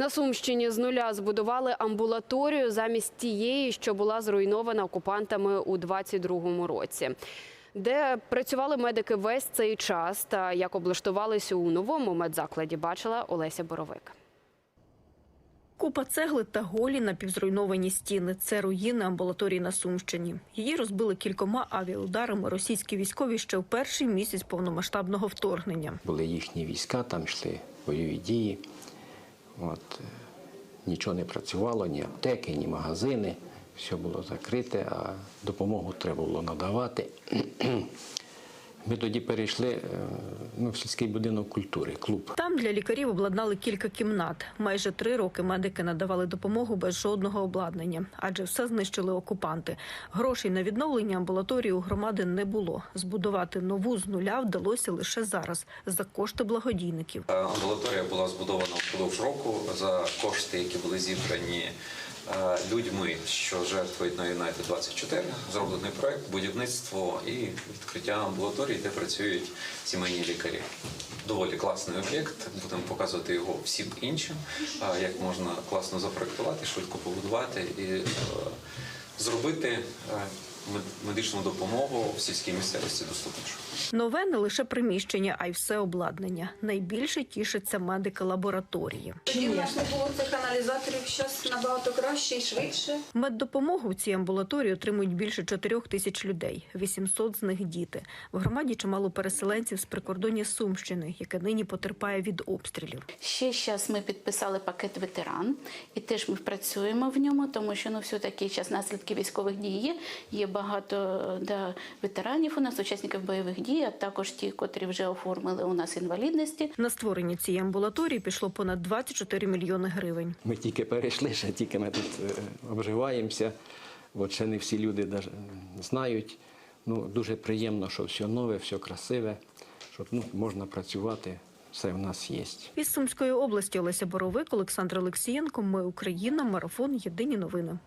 На Сумщині з нуля збудували амбулаторію замість тієї, що була зруйнована окупантами у 22-му році. Де працювали медики весь цей час та як облаштувалися у новому медзакладі, бачила Олеся Боровик. Купа цегли та голі напівзруйновані стіни. Це руїни амбулаторії на Сумщині. Її розбили кількома авіаударами російські військові ще в перший місяць повномасштабного вторгнення. Були їхні війська, там йшли бойові дії. От, е, нічого не працювало, ні аптеки, ні магазини. Все було закрите, а допомогу треба було надавати. Ми тоді перейшли е, ну, в сільський будинок культури, клуб. Там для лікарів обладнали кілька кімнат. Майже три роки медики надавали допомогу без жодного обладнання, адже все знищили окупанти. Грошей на відновлення амбулаторії у громади не було. Збудувати нову з нуля вдалося лише зараз за кошти благодійників. Амбулаторія була збудована впродовж року за кошти, які були зібрані людьми, що жертвують на Юнайтед 24 Зроблений проект, будівництво і відкриття амбулаторії, де працюють сімейні лікарі. Доволі класний об'єкт. Будемо показувати його всім іншим, е, як можна класно запроектувати, швидко побудувати і е, зробити е, медичну допомогу в сільській місцевості доступнішу. Нове не лише приміщення, а й все обладнання. Найбільше тішаться медики лабораторії. Тоді в нас не було цих аналізаторів, зараз набагато краще і швидше. Меддопомогу в цій амбулаторії отримують більше 4 тисяч людей. 800 з них діти. В громаді чимало переселенців з прикордоння Сумщини, яке нині потерпає від обстрілів. Ще зараз ми підписали пакет ветеран, і теж ми працюємо в ньому, тому що ну все таки час наслідки військових дій є. Є багато да, ветеранів у нас, учасників бойових дій, а також ті, котрі вже оформили у нас інвалідності. На створення цієї амбулаторії пішло понад 24 мільйони гривень. Ми тільки перейшли, ще тільки ми тут е, обживаємося. От ще не всі люди знають. Ну, дуже приємно, що все нове, все красиве, що ну, можна працювати, все в нас є. Із Сумської області Олеся Боровик, Олександр Олексієнко. Ми Україна. Марафон. Єдині новини.